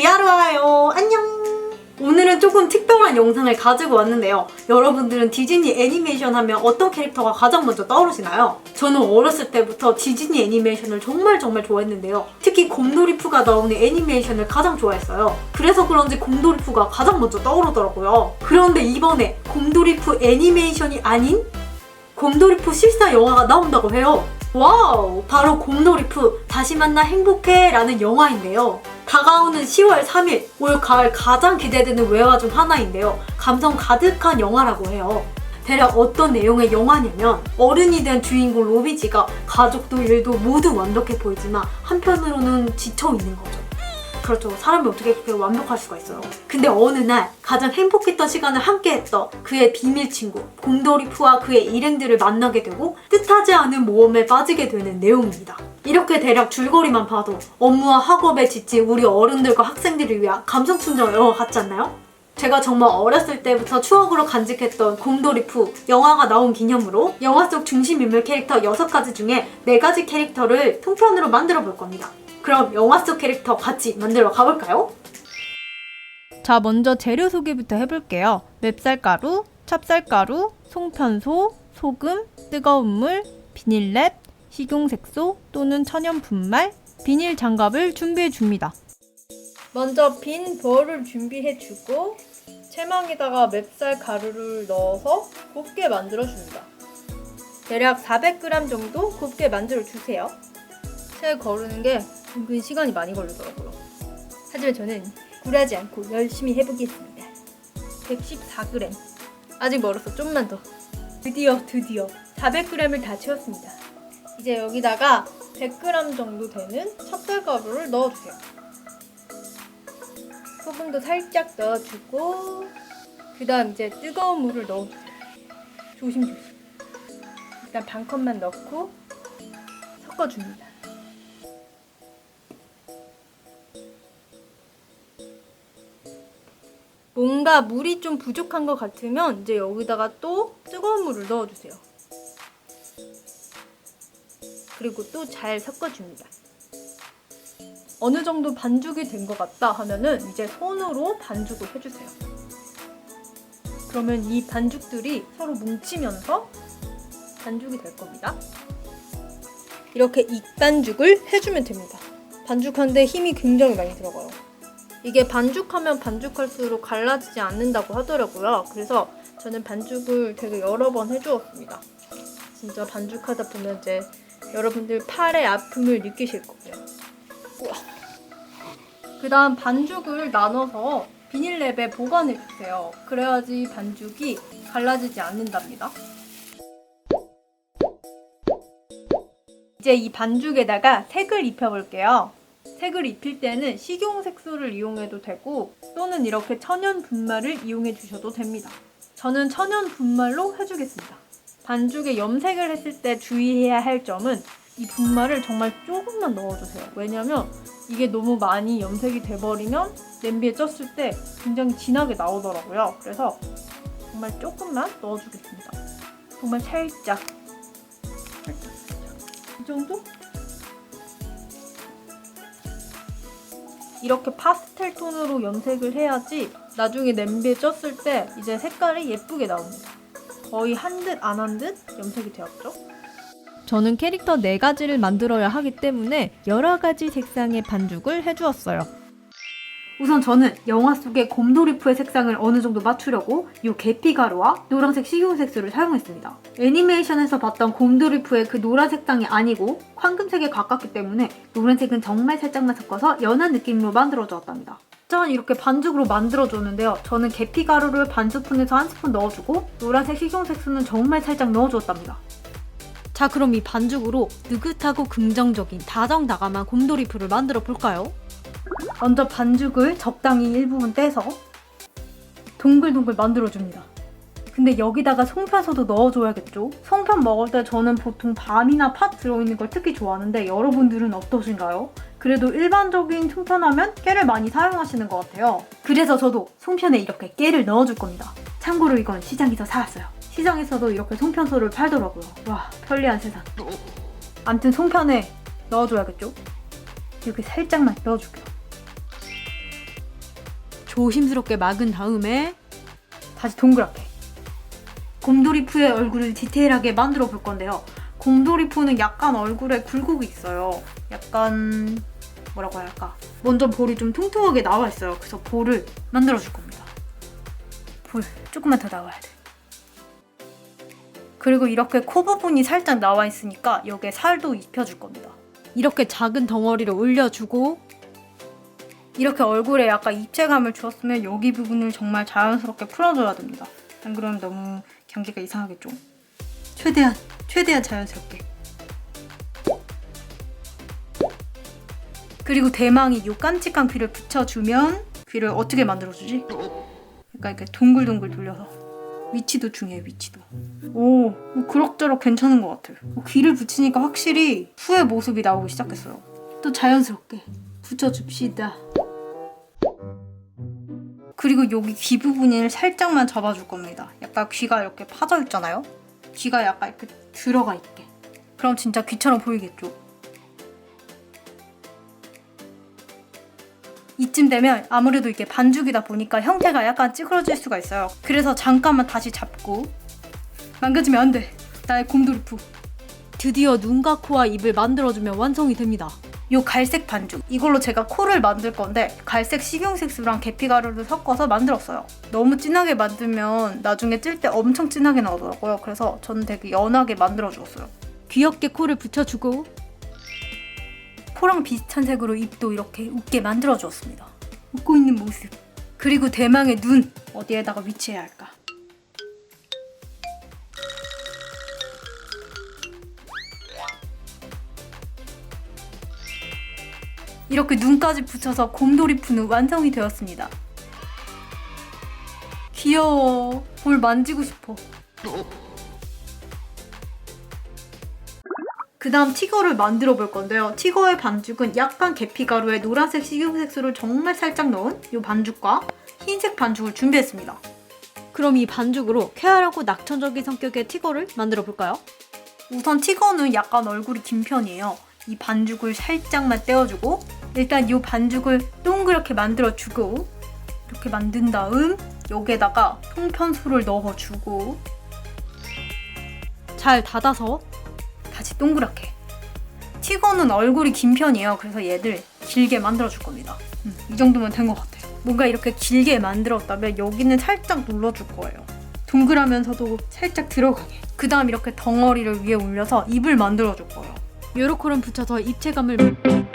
러블리들 리아루아요 안녕 오늘은 조금 특별한 영상을 가지고 왔는데요 여러분들은 디즈니 애니메이션 하면 어떤 캐릭터가 가장 먼저 떠오르시나요? 저는 어렸을 때부터 디즈니 애니메이션을 정말 정말 좋아했는데요 특히 곰돌이푸가 나오는 애니메이션을 가장 좋아했어요 그래서 그런지 곰돌이푸가 가장 먼저 떠오르더라고요 그런데 이번에 곰돌이푸 애니메이션이 아닌 곰돌이푸 실사 영화가 나온다고 해요. 와우! 바로 곰돌이푸 다시 만나 행복해 라는 영화인데요. 다가오는 10월 3일 올 가을 가장 기대되는 외화 중 하나인데요. 감성 가득한 영화라고 해요. 대략 어떤 내용의 영화냐면 어른이 된 주인공 로비지가 가족도 일도 모두 완벽해 보이지만 한편으로는 지쳐 있는 거죠. 그렇죠. 사람이 어떻게 그렇게 완벽할 수가 있어요. 근데 어느 날 가장 행복했던 시간을 함께했던 그의 비밀 친구 곰돌이푸와 그의 일행들을 만나게 되고 뜻하지 않은 모험에 빠지게 되는 내용입니다. 이렇게 대략 줄거리만 봐도 업무와 학업에 지친 우리 어른들과 학생들을 위한 감성 충전 영화 같지 않나요? 제가 정말 어렸을 때부터 추억으로 간직했던 곰돌이푸 영화가 나온 기념으로 영화 속 중심 인물 캐릭터 6가지 중에 4가지 캐릭터를 통편으로 만들어 볼 겁니다. 그럼 영화 속 캐릭터 같이 만들어 가볼까요? 자, 먼저 재료 소개부터 해볼게요. 맵쌀가루, 찹쌀가루, 송편소, 소금, 뜨거운 물, 비닐랩, 식용색소 또는 천연 분말, 비닐 장갑을 준비해 줍니다. 먼저 빈 볼을 준비해 주고 체망에다가 맵쌀 가루를 넣어서 곱게 만들어 줍니다. 대략 400g 정도 곱게 만들어 주세요. 새 거르는 게 은근 시간이 많이 걸리더라고요. 하지만 저는 굴하지 않고 열심히 해보겠습니다. 114g. 아직 멀었어. 좀만 더. 드디어 드디어 400g을 다 채웠습니다. 이제 여기다가 100g 정도 되는 찹쌀가루를 넣어주세요. 소금도 살짝 넣어주고 그 다음 이제 뜨거운 물을 넣어주세요. 조심조심. 일단 반 컵만 넣고 섞어줍니다. 뭔가 물이 좀 부족한 것 같으면 이제 여기다가 또 뜨거운 물을 넣어주세요. 그리고 또 잘 섞어줍니다. 어느 정도 반죽이 된 것 같다 하면은 이제 손으로 반죽을 해주세요. 그러면 이 반죽들이 서로 뭉치면서 반죽이 될 겁니다. 이렇게 익반죽을 해주면 됩니다. 반죽하는데 힘이 굉장히 많이 들어가요. 이게 반죽하면 반죽할수록 갈라지지 않는다고 하더라고요. 그래서 저는 반죽을 되게 여러 번 해주었습니다. 진짜 반죽하다 보면 이제 여러분들 팔의 아픔을 느끼실 거예요. 그 다음 반죽을 나눠서 비닐랩에 보관해 주세요. 그래야지 반죽이 갈라지지 않는답니다. 이제 이 반죽에다가 색을 입혀볼게요. 색을 입힐 때는 식용 색소를 이용해도 되고 또는 이렇게 천연 분말을 이용해 주셔도 됩니다. 저는 천연 분말로 해주겠습니다. 반죽에 염색을 했을 때 주의해야 할 점은 이 분말을 정말 조금만 넣어주세요. 왜냐면 이게 너무 많이 염색이 돼버리면 냄비에 쪘을 때 굉장히 진하게 나오더라고요. 그래서 정말 조금만 넣어주겠습니다. 정말 살짝. 살짝, 살짝. 이 정도? 이렇게 파스텔 톤으로 염색을 해야지 나중에 냄비에 쪘을 때 이제 색깔이 예쁘게 나옵니다. 거의 한 듯 안 한 듯 염색이 되었죠. 저는 캐릭터 4가지를 만들어야 하기 때문에 여러 가지 색상의 반죽을 해주었어요. 우선 저는 영화 속의 곰돌이푸의 색상을 어느 정도 맞추려고 이 계피 가루와 노란색 식용색소를 사용했습니다. 애니메이션에서 봤던 곰돌이푸의 그 노란 색상이 아니고 황금색에 가깝기 때문에 노란색은 정말 살짝만 섞어서 연한 느낌으로 만들어주었답니다. 짠 이렇게 반죽으로 만들어줬는데요. 저는 계피 가루를 반 스푼에서 한 스푼 넣어주고 노란색 식용색소는 정말 살짝 넣어주었답니다. 자 그럼 이 반죽으로 느긋하고 긍정적인 다정다감한 곰돌이푸를 만들어 볼까요? 먼저 반죽을 적당히 일부분 떼서 동글동글 만들어줍니다. 근데 여기다가 송편소도 넣어줘야겠죠? 송편 먹을 때 저는 보통 밤이나 팥 들어있는 걸 특히 좋아하는데 여러분들은 어떠신가요? 그래도 일반적인 송편하면 깨를 많이 사용하시는 것 같아요. 그래서 저도 송편에 이렇게 깨를 넣어줄 겁니다. 참고로 이건 시장에서 사왔어요. 시장에서도 이렇게 송편소를 팔더라고요. 와 편리한 세상. 암튼 송편에 넣어줘야겠죠? 이렇게 살짝만 넣어줄게요. 조심스럽게 막은 다음에 다시 동그랗게 곰돌이푸의 얼굴을 디테일하게 만들어 볼 건데요. 곰돌이푸는 약간 얼굴에 굴곡이 있어요. 약간 뭐라고 할까? 먼저 볼이 좀 퉁퉁하게 나와 있어요. 그래서 볼을 만들어 줄 겁니다. 볼 조금만 더 나와야 돼. 그리고 이렇게 코 부분이 살짝 나와 있으니까 여기에 살도 입혀줄 겁니다. 이렇게 작은 덩어리를 올려주고 이렇게 얼굴에 약간 입체감을 주었으면 여기 부분을 정말 자연스럽게 풀어줘야 됩니다. 안 그러면 너무 경기가 이상하겠죠? 최대한 최대한 자연스럽게. 그리고 대망이 요 깜찍한 귀를 붙여주면 귀를 어떻게 만들어주지? 약간 이렇게 동글동글 돌려서 위치도 중요해 위치도. 오 어, 그럭저럭 괜찮은 것 같아요. 어, 귀를 붙이니까 확실히 후의 모습이 나오기 시작했어요. 또 자연스럽게 붙여줍시다. 그리고 여기 귀 부분을 살짝만 잡아줄 겁니다. 약간 귀가 이렇게 파져 있잖아요. 귀가 약간 이렇게 들어가 있게. 그럼 진짜 귀처럼 보이겠죠? 이쯤 되면 아무래도 이게 반죽이다 보니까 형태가 약간 찌그러질 수가 있어요. 그래서 잠깐만 다시 잡고 망가지면 안 돼. 나의 곰돌이푸. 드디어 눈과 코와 입을 만들어주면 완성이 됩니다. 요 갈색 반죽 이걸로 제가 코를 만들 건데 갈색 식용색소랑 계피가루를 섞어서 만들었어요. 너무 진하게 만들면 나중에 찔 때 엄청 진하게 나오더라고요. 그래서 저는 되게 연하게 만들어 주었어요. 귀엽게 코를 붙여주고 코랑 비슷한 색으로 입도 이렇게 웃게 만들어 주었습니다. 웃고 있는 모습. 그리고 대망의 눈 어디에다가 위치해야 할까? 이렇게 눈까지 붙여서 곰돌이 푸는 완성이 되었습니다. 귀여워. 볼 만지고 싶어. 그 다음 티거를 만들어 볼 건데요. 티거의 반죽은 약간 계피 가루에 노란색 식용색소를 정말 살짝 넣은 이 반죽과 흰색 반죽을 준비했습니다. 그럼 이 반죽으로 쾌활하고 낙천적인 성격의 티거를 만들어 볼까요? 우선 티거는 약간 얼굴이 긴 편이에요. 이 반죽을 살짝만 떼어주고 일단 이 반죽을 동그랗게 만들어주고 이렇게 만든 다음 여기에다가 통편소를 넣어주고 잘 닫아서 다시 동그랗게. 티거는 얼굴이 긴 편이에요. 그래서 얘들 길게 만들어 줄 겁니다. 음, 이 정도면 된 것 같아요. 뭔가 이렇게 길게 만들었다면 여기는 살짝 눌러줄 거예요. 동그라면서도 살짝 들어가게. 그 다음 이렇게 덩어리를 위에 올려서 입을 만들어 줄 거예요. 요렇게는 붙여서 입체감을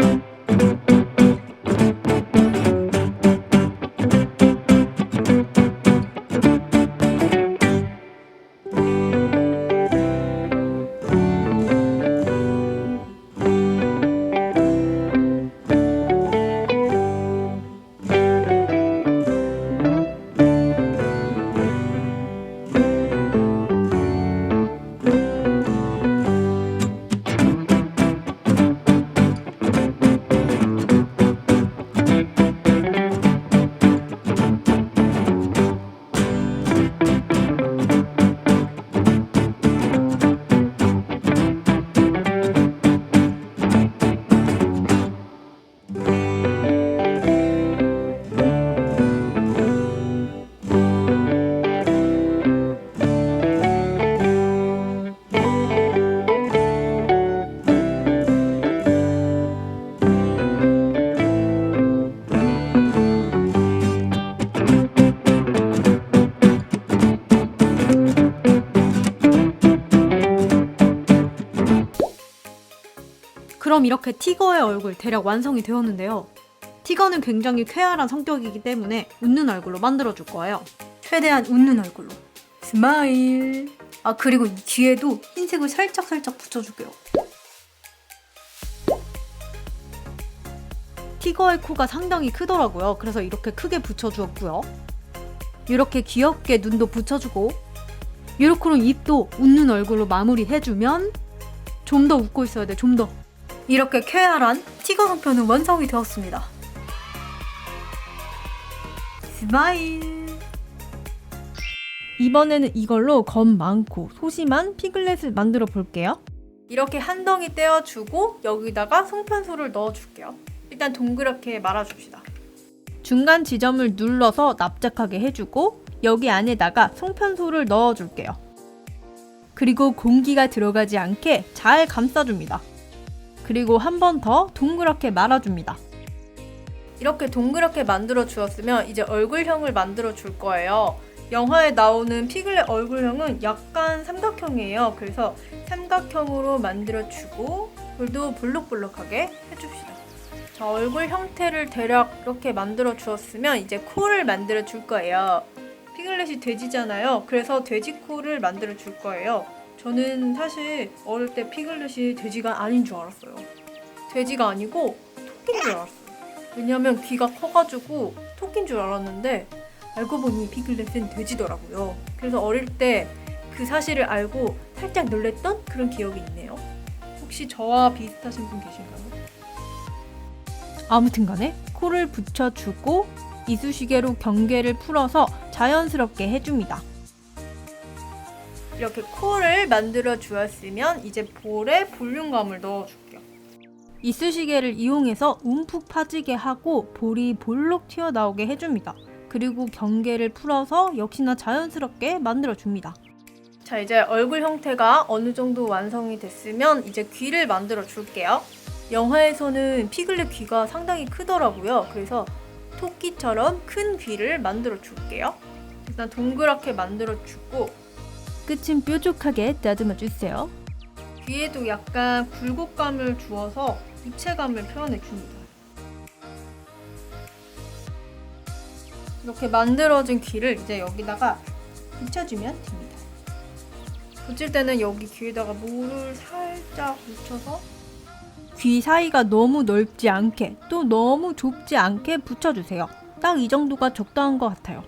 그럼 이렇게 티거의 얼굴 대략 완성이 되었는데요. 티거는 굉장히 쾌활한 성격이기 때문에 웃는 얼굴로 만들어줄 거예요. 최대한 웃는 얼굴로. 스마일. 아, 그리고 이 귀에도 흰색을 살짝살짝 붙여줄게요. 티거의 코가 상당히 크더라고요. 그래서 이렇게 크게 붙여주었고요. 이렇게 귀엽게 눈도 붙여주고 이렇게는 입도 웃는 얼굴로 마무리해주면 좀 더 웃고 있어야 돼, 좀 더. 이렇게 쾌활한 티거 성편은 완성이 되었습니다. 스마일. 이번에는 이걸로 검 많고 소심한 피글렛을 만들어 볼게요. 이렇게 한 덩이 떼어주고 여기다가 송편소를 넣어줄게요. 일단 동그랗게 말아줍시다. 중간 지점을 눌러서 납작하게 해주고 여기 안에다가 송편소를 넣어줄게요. 그리고 공기가 들어가지 않게 잘 감싸줍니다. 그리고 한 번 더 동그랗게 말아줍니다. 이렇게 동그랗게 만들어 주었으면 이제 얼굴형을 만들어 줄 거예요. 영화에 나오는 피글렛 얼굴형은 약간 삼각형이에요. 그래서 삼각형으로 만들어 주고 볼도 볼록볼록하게 해줍시다. 자, 얼굴 형태를 대략 이렇게 만들어 주었으면 이제 코를 만들어 줄 거예요. 피글렛이 돼지잖아요. 그래서 돼지 코를 만들어 줄 거예요. 저는 사실 어릴 때 피글렛이 돼지가 아닌 줄 알았어요. 돼지가 아니고 토끼인 줄 알았어요. 왜냐면 귀가 커가지고 토끼인 줄 알았는데 알고 보니 피글렛은 돼지더라고요. 그래서 어릴 때 그 사실을 알고 살짝 놀랬던 그런 기억이 있네요. 혹시 저와 비슷하신 분 계신가요? 아무튼 간에 코를 붙여주고 이쑤시개로 경계를 풀어서 자연스럽게 해줍니다. 이렇게 코를 만들어 주었으면 이제 볼에 볼륨감을 넣어줄게요. 이쑤시개를 이용해서 움푹 파지게 하고 볼이 볼록 튀어나오게 해줍니다. 그리고 경계를 풀어서 역시나 자연스럽게 만들어줍니다. 자, 이제 얼굴 형태가 어느 정도 완성이 됐으면 이제 귀를 만들어 줄게요. 영화에서는 피글렛 귀가 상당히 크더라고요. 그래서 토끼처럼 큰 귀를 만들어 줄게요. 일단 동그랗게 만들어 주고 끝은 뾰족하게 다듬어 주세요. 귀에도 약간 굴곡감을 주어서 입체감을 표현해 줍니다. 이렇게 만들어진 귀를 이제 여기다가 붙여주면 됩니다. 붙일 때는 여기 귀에다가 물을 살짝 묻혀서 귀 사이가 너무 넓지 않게 또 너무 좁지 않게 붙여주세요. 딱 이 정도가 적당한 것 같아요.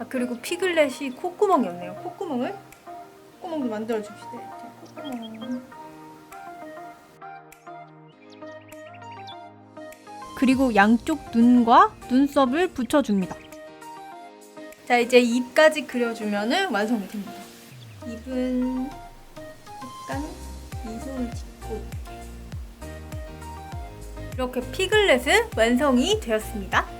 아 그리고 피글렛이 콧구멍이 없네요. 콧구멍을 콧구멍도 만들어 줍시다. 콧구멍. 그리고 양쪽 눈과 눈썹을 붙여줍니다. 자 이제 입까지 그려주면은 완성이 됩니다. 입은 약간 미소를 짓고 이렇게 피글렛은 완성이 되었습니다.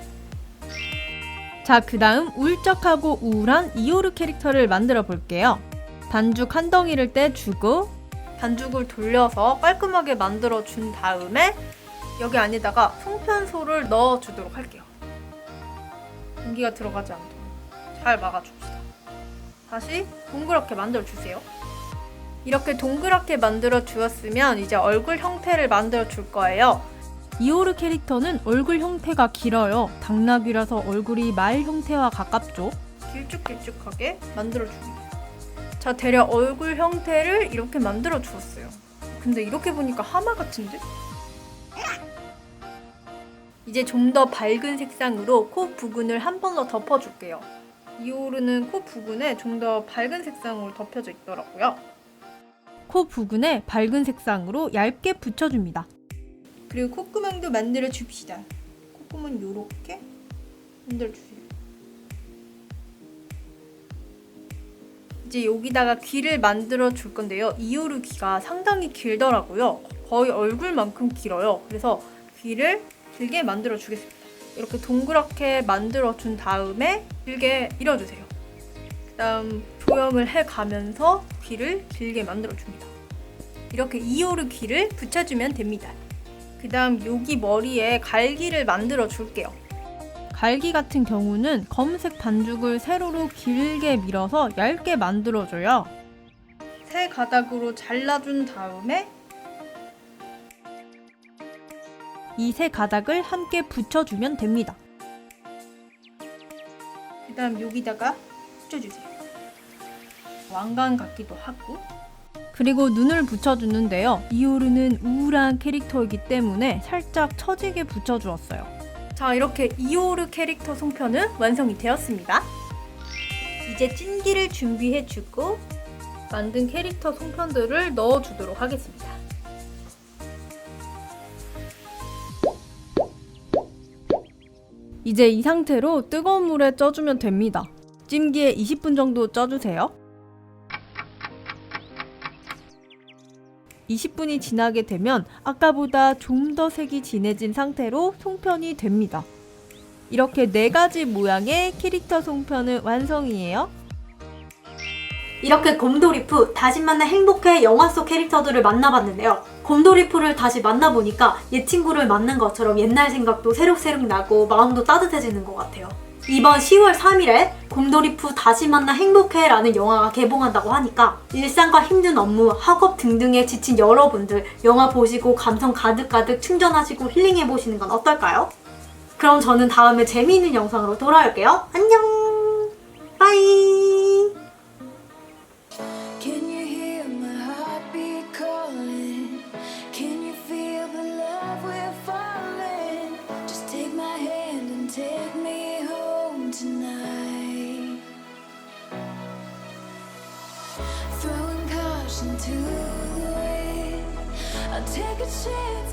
자, 그 다음 울적하고 우울한 이오르 캐릭터를 만들어 볼게요. 반죽 한 덩이를 떼주고 반죽을 돌려서 깔끔하게 만들어 준 다음에 여기 안에다가 송편소를 넣어 주도록 할게요. 공기가 들어가지 않도록 잘 막아줍시다. 다시 동그랗게 만들어 주세요. 이렇게 동그랗게 만들어 주었으면 이제 얼굴 형태를 만들어 줄 거예요. 이오르 캐릭터는 얼굴 형태가 길어요. 당나귀라서 얼굴이 말 형태와 가깝죠. 길쭉길쭉하게 만들어 줍니다. 자, 대략 얼굴 형태를 이렇게 만들어 주었어요. 근데 이렇게 보니까 하마 같은데? 이제 좀 더 밝은 색상으로 코 부분을 한 번 더 덮어줄게요. 이오르는 코 부분에 좀 더 밝은 색상으로 덮여져 있더라고요. 코 부분에 밝은 색상으로 얇게 붙여줍니다. 그리고 콧구멍도 만들어 줍시다. 콧구멍 요렇게 만들어 주세요. 이제 여기다가 귀를 만들어 줄 건데요. 이오르 귀가 상당히 길더라고요. 거의 얼굴만큼 길어요. 그래서 귀를 길게 만들어 주겠습니다. 이렇게 동그랗게 만들어 준 다음에 길게 밀어주세요. 그다음 조형을 해 가면서 귀를 길게 만들어 줍니다. 이렇게 이오르 귀를 붙여주면 됩니다. 그 다음 여기 머리에 갈기를 만들어 줄게요. 갈기 같은 경우는 검은색 반죽을 세로로 길게 밀어서 얇게 만들어줘요. 세 가닥으로 잘라준 다음에 이 세 가닥을 함께 붙여주면 됩니다. 그 다음 여기다가 붙여주세요. 왕관 같기도 하고 그리고 눈을 붙여주는데요. 이오르는 우울한 캐릭터이기 때문에 살짝 처지게 붙여주었어요. 자, 이렇게 이오르 캐릭터 송편은 완성이 되었습니다. 이제 찐기를 준비해주고 만든 캐릭터 송편들을 넣어주도록 하겠습니다. 이제 이 상태로 뜨거운 물에 쪄주면 됩니다. 찜기에 20분 정도 쪄주세요. 20분이 지나게 되면 아까보다 좀 더 색이 진해진 상태로 송편이 됩니다. 이렇게 네 가지 모양의 캐릭터 송편은 완성이에요. 이렇게 곰돌이프 다시 만나 행복해 영화 속 캐릭터들을 만나봤는데요. 곰돌이프를 다시 만나보니까 옛 친구를 만난 것처럼 옛날 생각도 새록새록 나고 마음도 따뜻해지는 것 같아요. 이번 10월 3일에 곰돌이프 다시 만나 행복해 라는 영화가 개봉한다고 하니까 일상과 힘든 업무, 학업 등등에 지친 여러분들 영화 보시고 감성 가득가득 충전하시고 힐링해보시는 건 어떨까요? 그럼 저는 다음에 재미있는 영상으로 돌아올게요. 안녕! 빠이! shit.